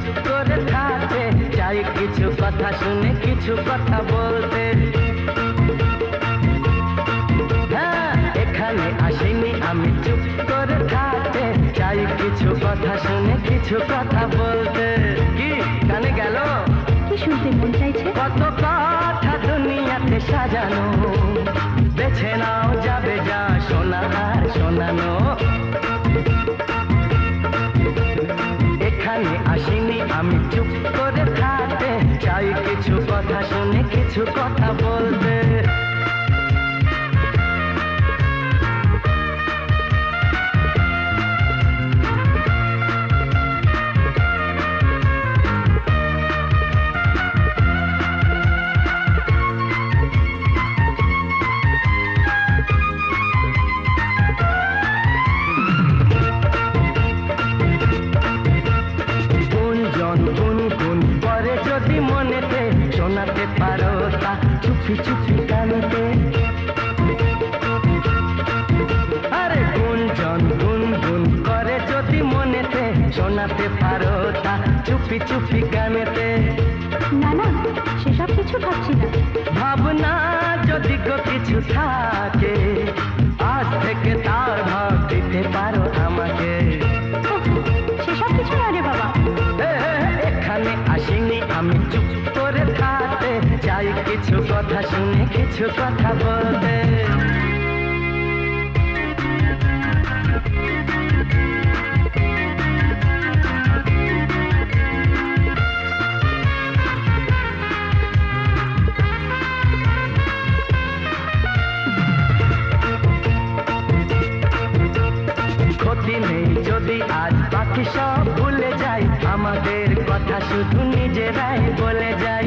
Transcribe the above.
কিছু করে চাই কিছু কথা শুনে কিছু কথা বলতে। হ্যাঁ, এখানে আমি চুপ করে চাই কিছু কথা শুনে কিছু কথা বলতে। কি কানে গেল? কি শুনতে মন চাইছে? কত কথা দুনিয়াতে সাজানো। বেছে নাও যাবে যা। আসিনি আমি চুপ করে থাকতে চাই। কিছু কথা শুনে কিছু কথা বলতে। চুপি চুপি আরে গুঞ্জন গুনগুন করে যদি মনেতে শোনাতে পারো তা চুপি চুপি গানেতে। না না সেসব কিছু ভাবছি না। ভাবনা যদি গো কিছু থাকে আজ থেকে তার ভাব দিতে পারো আমাকে। সেসব কিছু না রে বাবা। এখানে আসিনি আমি। কথা শুনে কিছু কথা নেই যদি আজ সব ভুলে যাই, আমাদের কথা শুধু নিজেরাই বলে যাই।